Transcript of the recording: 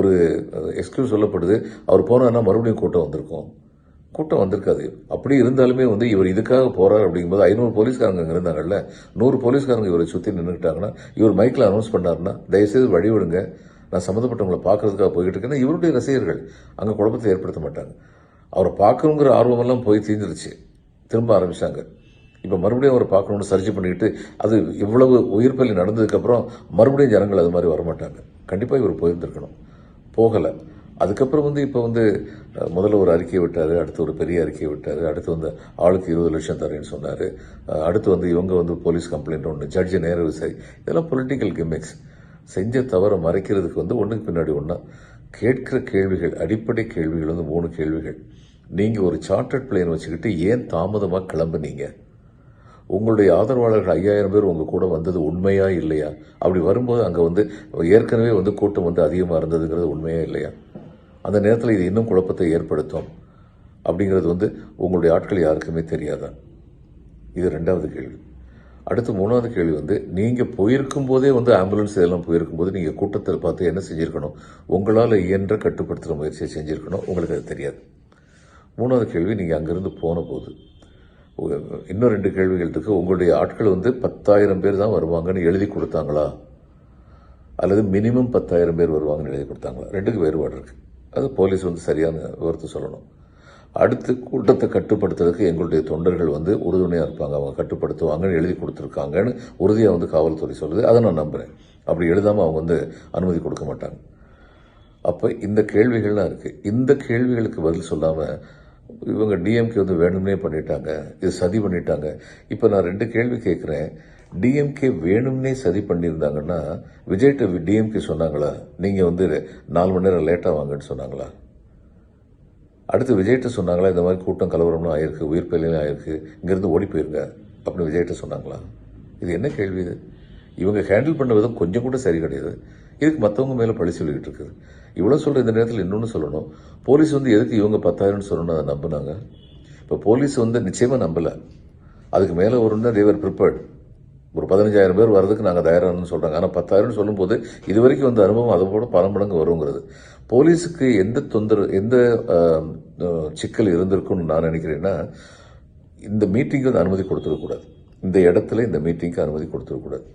ஒரு எக்ஸ்கியூஸ் சொல்லப்படுது. அவர் போனார்னா மறுபடியும் கூட்டம் வந்திருக்கும். கூட்டம் வந்திருக்காது. அப்படி இருந்தாலுமே வந்து இவர் இதுக்காக போகிறார் அப்படிங்கும்போது ஐநூறு போலீஸ்காரங்க அங்கே இருந்தாங்கல்ல. நூறு போலீஸ்காரங்க இவரை சுற்றி நின்றுக்கிட்டாங்கன்னா இவர் மைக்கில் அனௌன்ஸ் பண்ணாருன்னா தயவுசெய்து வழி விடுங்க நான் சம்மந்தப்பட்டவங்களை பார்க்கறதுக்காக போய்கிட்டு இருக்கேன்னா இவருடைய ரசிகர்கள் அங்கே குழப்பத்தை ஏற்படுத்த மாட்டாங்க. அவரை பார்க்கணுங்கிற ஆர்வமெல்லாம் போய் தீர்ந்துருச்சு திரும்ப ஆரம்பித்தாங்க இப்போ மறுபடியும் அவரை பார்க்கணும்னு சர்ச் பண்ணிக்கிட்டு அது இவ்வளவு உயிர் நடந்ததுக்கப்புறம் மறுபடியும் ஜனங்கள் அது மாதிரி வரமாட்டாங்க. கண்டிப்பாக இவர் போயிருந்திருக்கணும். போகலை. அதுக்கப்புறம் வந்து இப்போ வந்து முதல்ல ஒரு அறிக்கையை விட்டார் அடுத்து ஒரு பெரிய அறிக்கையை விட்டார் அடுத்து வந்து ஆளுக்கு இருபது லட்சம் தரேன்னு சொன்னார். அடுத்து வந்து இவங்க வந்து போலீஸ் கம்ப்ளைண்ட் ஒன்று ஜட்ஜு நேர விசாரி இதெல்லாம் பொலிட்டிக்கல் கிமிக்ஸ் செஞ்ச தவறை மறைக்கிறதுக்கு வந்து ஒன்றுக்கு பின்னாடி ஒன்றா கேட்கிற கேள்விகள் அடிப்படை கேள்விகள் வந்து மூணு கேள்விகள். நீங்கள் ஒரு சார்ட்டர்ட் பிளேன் வச்சுக்கிட்டு ஏன் தாமதமாக கிளம்புனீங்க? உங்களுடைய ஆதரவாளர்கள் ஐயாயிரம் பேர் உங்கள் கூட வந்தது உண்மையா இல்லையா? அப்படி வரும்போது அங்கே வந்து ஏற்கனவே வந்து கூட்டம் வந்து அதிகமாக இருந்ததுங்கிறது உண்மையா இல்லையா? அந்த நேரத்தில் இது இன்னும் குழப்பத்தை ஏற்படுத்தும். அப்படிங்கிறது வந்து உங்களுடைய ஆட்கள் யாருக்குமே தெரியாதான் இது ரெண்டாவது கேள்வி. அடுத்து மூணாவது கேள்வி வந்து நீங்கள் போயிருக்கும் போதே வந்து ஆம்புலன்ஸ் இதெல்லாம் போயிருக்கும் போது நீங்கள் கூட்டத்தில் பார்த்து என்ன செஞ்சுருக்கணும்? உங்களால் இயன்ற கட்டுப்படுத்துகிற முயற்சியை செஞ்சுருக்கணும். உங்களுக்கு அது தெரியாது. மூணாவது கேள்வி நீங்கள் அங்கேருந்து போன போது இன்னும் ரெண்டு கேள்விகள் இருக்குது உங்களுடைய ஆட்கள் வந்து பத்தாயிரம் பேர் தான் வருவாங்கன்னு எழுதி கொடுத்தாங்களா? அல்லது மினிமம் பத்தாயிரம் பேர் வருவாங்கன்னு எழுதி கொடுத்தாங்களா? ரெண்டுக்கு வேறுபாடு இருக்குது அது போலீஸ் வந்து சரியான விவரத்தை சொல்லணும். அடுத்து கூட்டத்தை கட்டுப்படுத்துறதுக்கு எங்களுடைய தொண்டர்கள் வந்து உறுதுணையாக இருப்பாங்க. அவங்க கட்டுப்படுத்துவாங்கன்னு எழுதி கொடுத்துருக்காங்கன்னு உறுதியாக வந்து காவல்துறை சொல்லுது. அதை நான் நம்புகிறேன் அப்படி எழுதாமல் அவங்க வந்து அனுமதி கொடுக்க மாட்டாங்க. அப்போ இந்த கேள்விகள்லாம் இருக்குது இந்த கேள்விகளுக்கு பதில் சொல்லாமல் இவங்க டிஎம்கே வந்து வேணும்னே பண்ணிட்டாங்க. இது சதி பண்ணிட்டாங்க. இப்போ நான் ரெண்டு கேள்வி கேட்குறேன் டிஎம்கே வேணும்னே சதி பண்ணியிருந்தாங்கன்னா விஜய்கிட்ட டிஎம்கே சொன்னாங்களா? நீங்கள் வந்து நாலு மணி நேரம் லேட்டாக வாங்கன்னு சொன்னாங்களா? அடுத்து விஜய்கிட்ட சொன்னாங்களா இந்த மாதிரி கூட்டம் கலவரம்னு ஆயிருக்கு உயிர் பயிலும் ஆயிருக்கு இங்கேருந்து ஓடி போயிருங்க அப்படின்னு விஜய்கிட்ட சொன்னாங்களா? இது என்ன கேள்வி இது? இவங்க ஹேண்டில் பண்ண விதம் கொஞ்சம் கூட சரி கிடையாது. இதுக்கு மற்றவங்க மேலே பழி சொல்லிக்கிட்டு இருக்குது. இவ்வளோ சொல்கிற இந்த நேரத்தில் இன்னொன்று சொல்லணும். போலீஸ் வந்து எதுக்கு இவங்க பத்தாயிரம்னு சொல்லணும் அதை நம்பினாங்க? இப்போ போலீஸ் வந்து நிச்சயமாக நம்பலை. அதுக்கு மேலே ஒரு தேவர் ப்ரிப்பேர்ட் ஒரு பதினஞ்சாயிரம் பேர் வர்றதுக்கு நாங்கள் தயாரானு சொல்கிறாங்க ஆனால் பத்தாயிரம்னு சொல்லும்போது இது வரைக்கும் வந்த அனுபவம் அதை போட பல மடங்கு வருங்கிறது. போலீஸுக்கு எந்த தொந்தரவு எந்த சிக்கல் இருந்திருக்கும்னு நான் நினைக்கிறேன்னா இந்த மீட்டிங்க்கு வந்து அனுமதி கொடுத்துடக்கூடாது. இந்த இடத்துல இந்த மீட்டிங்க்கு அனுமதி கொடுத்துடக்கூடாது.